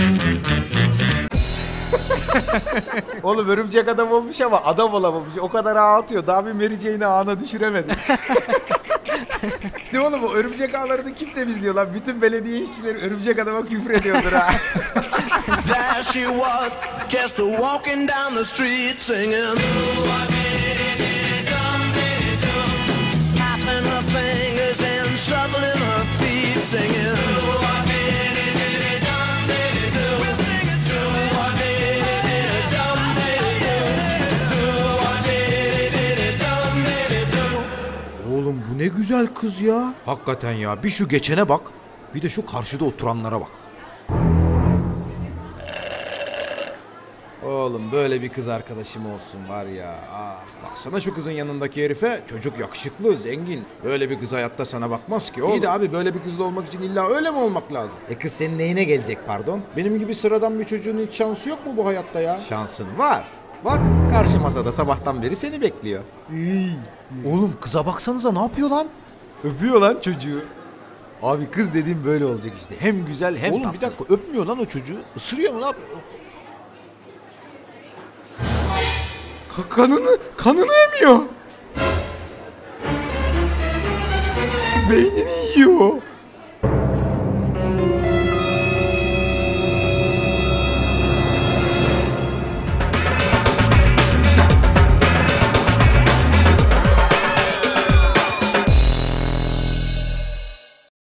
Oğlum örümcek adam olmuş ama adam olamamış. O kadar ağ atıyor. Daha bir Jane'i ağına düşüremedi. ne oğlum o örümcek ağlarını kim temizliyor lan? Bütün belediye işçileri örümcek adama küfür ediyordur ha. There she was, just walking down the street singing. Güzel kız ya. Hakikaten ya. Bir şu geçene bak. Bir de şu karşıda oturanlara bak. Oğlum böyle bir kız arkadaşım olsun var ya. Ah, baksana şu kızın yanındaki herife. Çocuk yakışıklı, zengin. Böyle bir kız hayatta sana bakmaz ki oğlum. İyi de abi böyle bir kızla olmak için illa öyle mi olmak lazım? E kız senin neyine gelecek pardon? Benim gibi sıradan bir çocuğun hiç şansı yok mu bu hayatta ya? Şansın var. Bak karşı masada sabahtan beri seni bekliyor. Oğlum kıza baksanıza ne yapıyor lan? Öpüyor lan çocuğu. Abi kız dediğim böyle olacak işte. Hem güzel hem Oğlum tatlı. bir dakika öpmüyor lan o çocuğu. Isırıyor mu yapıyor? Ka- kanını, kanını emiyor. Beynini yiyor.